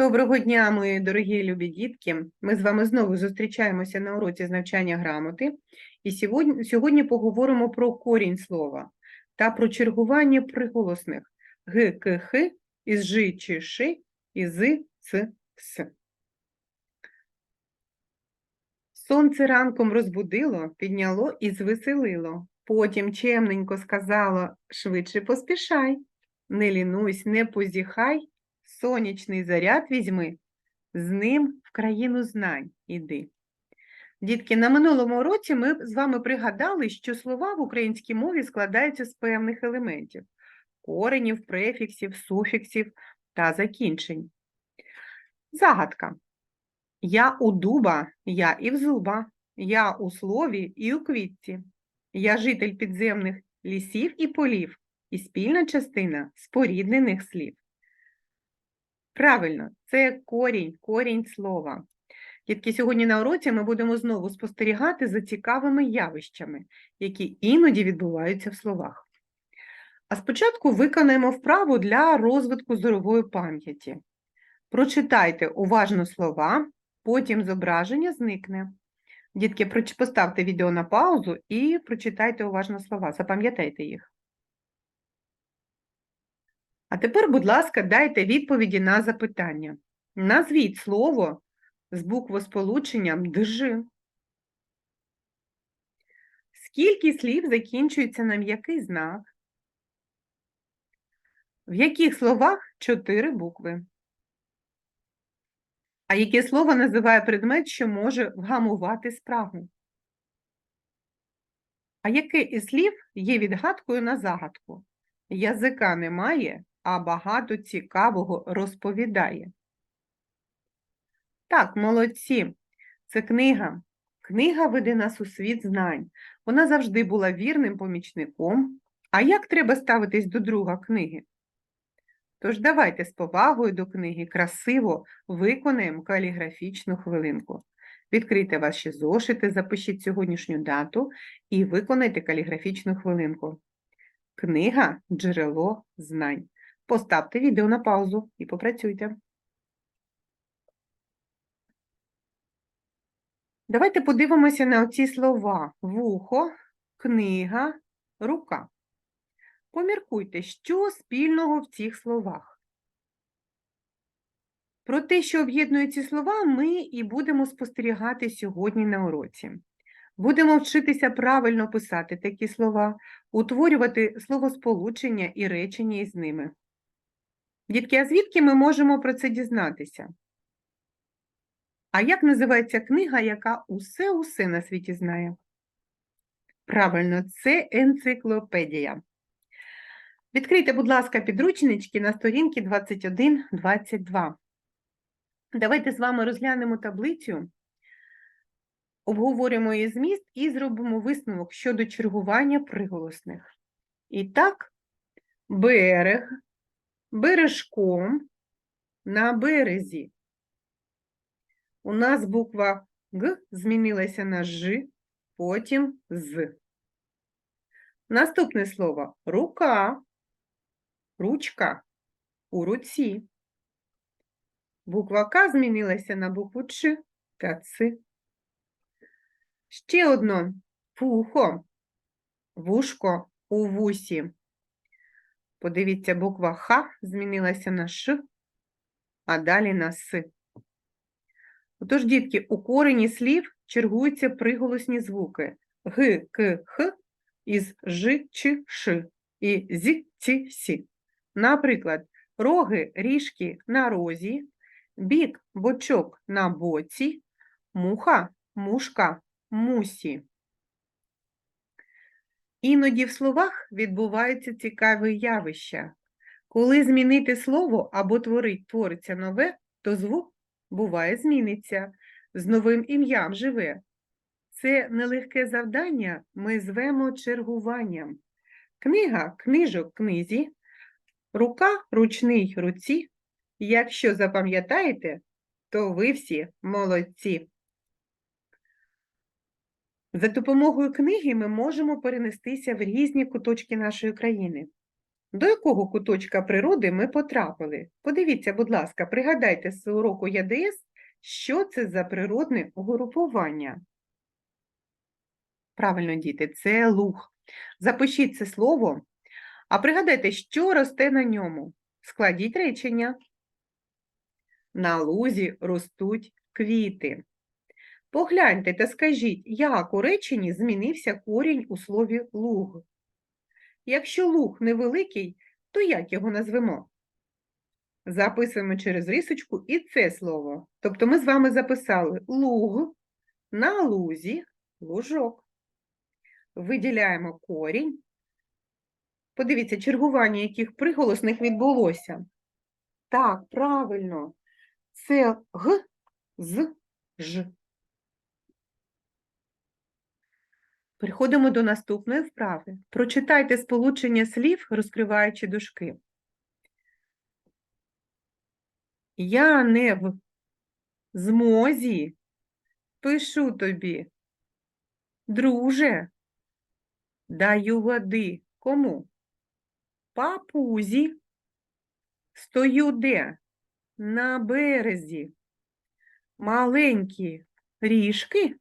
Доброго дня, мої дорогі любі дітки. Ми з вами знову зустрічаємося на уроці з навчання грамоти. І сьогодні, сьогодні поговоримо про корінь слова та про чергування приголосних г, к, х, із ж чи ш, і з, ц, с. Сонце ранком розбудило, підняло і звеселило. Потім чемненько сказало швидше поспішай, не лінусь, не позіхай, сонячний заряд візьми, з ним в країну знань іди. Дітки, на минулому уроці ми з вами пригадали, що слова в українській мові складаються з певних елементів коренів, префіксів, суфіксів та закінчень. Загадка. Я у дуба, я і в зуба, я у слові і у квітці. Я житель підземних лісів і полів, і спільна частина споріднених слів. Правильно, це корінь, корінь слова. Дітки, сьогодні на уроці ми будемо знову спостерігати за цікавими явищами, які іноді відбуваються в словах. А спочатку виконаємо вправу для розвитку зорової пам'яті. Прочитайте уважно слова, потім зображення зникне. Дітки, поставте відео на паузу і прочитайте уважно слова, запам'ятайте їх. А тепер, будь ласка, дайте відповіді на запитання. Назвіть слово з буквосполученням «дж». Скільки слів закінчується на м'який знак? В яких словах чотири букви? А яке слово називає предмет, що може вгамувати спрагу? А яке із слів є відгадкою на загадку? Язика немає, а багато цікавого розповідає. Так, молодці. Це книга. Книга веде нас у світ знань. Вона завжди була вірним помічником. А як треба ставитись до друга книги? Тож давайте з повагою до книги красиво виконаємо каліграфічну хвилинку. Відкрийте ваші зошити, запишіть сьогоднішню дату і виконайте каліграфічну хвилинку. Книга джерело знань. Поставте відео на паузу і попрацюйте. Давайте подивимося на оці слова: вухо, книга, рука. Поміркуйте, що спільного в цих словах. Про те, що об'єднує ці слова, ми і будемо спостерігати сьогодні на уроці. Будемо вчитися правильно писати такі слова, утворювати словосполучення і речення із ними. Дітки, а звідки ми можемо про це дізнатися? А як називається книга, яка усе-усе на світі знає? Правильно, це енциклопедія. Відкрийте, будь ласка, підручнички на сторінки 21-22. Давайте з вами розглянемо таблицю, обговоримо її зміст і зробимо висновок щодо чергування приголосних. І так, берег, бережком, на березі. У нас буква Г змінилася на Ж, потім з. Наступне слово рука, ручка у руці. Буква К змінилася на букву Ч та Ц. Ще одно вухо, вушко у вусі. Подивіться, буква Х змінилася на Ш, а далі на С. Отож, дітки, у корені слів чергуються приголосні звуки Г, К, Х із Ж, Ч, Ш і З, Ц, Сі. Наприклад, роги, ріжки на розі, бік, бочок на боці, муха, мушка, мусі. Іноді в словах відбуваються цікаві явища. Коли змінити слово або творить твориться нове, то звук буває зміниться, з новим ім'ям живе. Це нелегке завдання ми звемо чергуванням. Книга книжок книзі, рука ручний руці. Якщо запам'ятаєте, то ви всі молодці. За допомогою книги ми можемо перенестися в різні куточки нашої країни. До якого куточка природи ми потрапили? Подивіться, будь ласка, пригадайте з уроку ЯДС, що це за природне угрупування. Правильно, діти, це луг. Запишіть це слово, а пригадайте, що росте на ньому. Складіть речення. На лузі ростуть квіти. Погляньте та скажіть, як у реченні змінився корінь у слові луг. Якщо луг невеликий, то як його назвемо? Записуємо через рисочку і це слово. Тобто ми з вами записали луг, на лузі, лужок. Виділяємо корінь. Подивіться, чергування яких приголосних відбулося. Так, правильно. Це г з ж. Переходимо до наступної вправи. Прочитайте сполучення слів, розкриваючи дужки. Я не в змозі пишу тобі. Друже, даю води. Кому? Папузі. Стою де? На березі. Маленькі ріжки.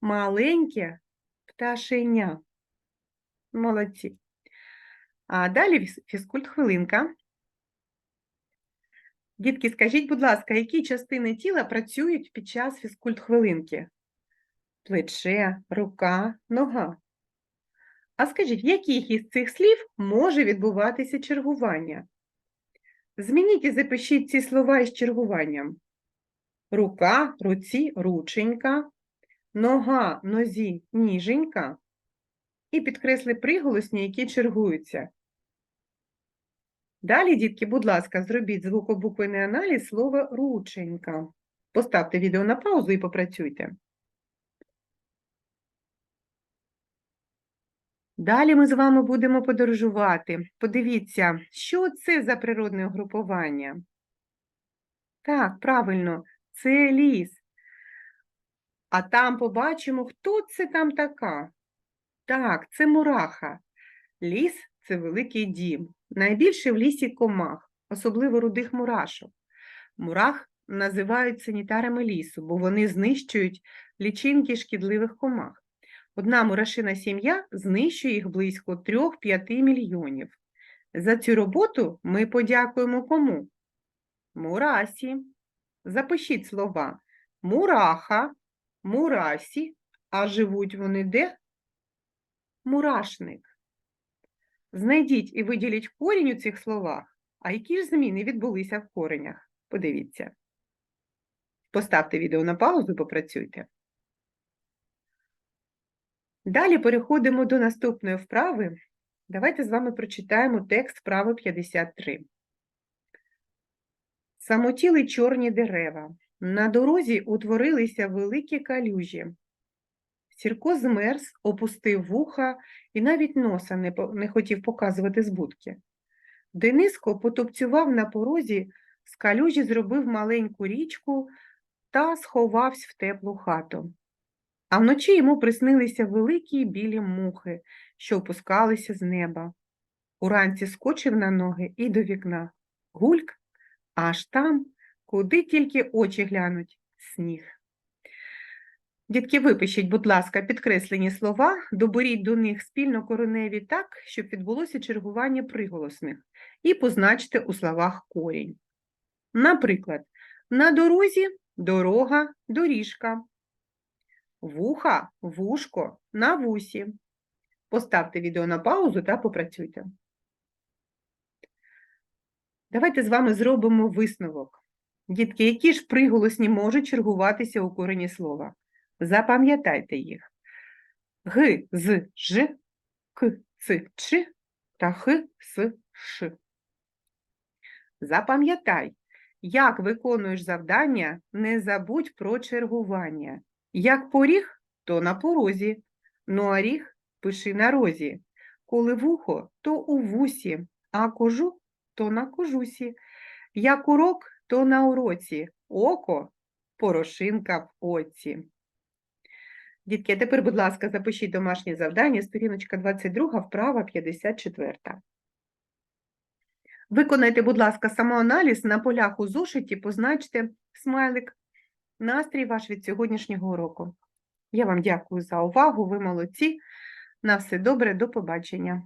Маленьке пташеня. Молодці. А далі фізкульт-хвилинка. Дітки, скажіть, будь ласка, які частини тіла працюють під час фізкульт-хвилинки? Плече, рука, нога. А скажіть, в яких із цих слів може відбуватися чергування? Змініть і запишіть ці слова із чергуванням. Рука, руці, рученька, нога, нозі, ніженька. І підкресли приголосні, які чергуються. Далі, дітки, будь ласка, зробіть звукобуквений аналіз слова рученька. Поставте відео на паузу і попрацюйте. Далі ми з вами будемо подорожувати. Подивіться, що це за природне угрупування? Так, правильно, це ліс. А там побачимо, хто це там така. Так, це мураха. Ліс це великий дім. Найбільше в лісі комах, особливо рудих мурашок. Мурах називають санітарами лісу, бо вони знищують лічинки шкідливих комах. Одна мурашина сім'я знищує їх близько 3-5 мільйонів. За цю роботу ми подякуємо кому? Мурасі. Запишіть слова мураха, мурасі, а живуть вони де? Мурашник. Знайдіть і виділіть корінь у цих словах. А які ж зміни відбулися в коренях? Подивіться. Поставте відео на паузу попрацюйте. Далі переходимо до наступної вправи. Давайте з вами прочитаємо текст вправи 53. Самотіли чорні дерева. На дорозі утворилися великі калюжі. Сірко змерз, опустив вуха і навіть носа не, по- не хотів показувати з будки. Дениско потупцював на порозі, з калюжі зробив маленьку річку та сховався в теплу хату. А вночі йому приснилися великі білі мухи, що опускалися з неба. Уранці скочив на ноги і до вікна. Гульк, аж там, куди тільки очі глянуть, сніг. Дітки, випишіть, будь ласка, підкреслені слова, доберіть до них спільно кореневі так, щоб відбулося чергування приголосних, і позначте у словах корінь. Наприклад, на дорозі дорога, доріжка. Вуха, вушко, на вусі. Поставте відео на паузу та попрацюйте. Давайте з вами зробимо висновок. Дітки, які ж приголосні можуть чергуватися у корені слова? Запам'ятайте їх. Г, з, ж, к, ц, ч та х, с, ш. Запам'ятай, як виконуєш завдання, не забудь про чергування. Як поріг, то на порозі, ну а ріг пиши на розі. Коли вухо, то у вусі, а кожух, то на кожусі. Як урок, то на уроці, око порошинка в оці. Дітки, а тепер, будь ласка, запишіть домашнє завдання, сторіночка 22, вправа 54. Виконайте, будь ласка, самоаналіз на полях у зошиті, позначте смайлик, настрій ваш від сьогоднішнього уроку. Я вам дякую за увагу, ви молодці. На все добре, до побачення.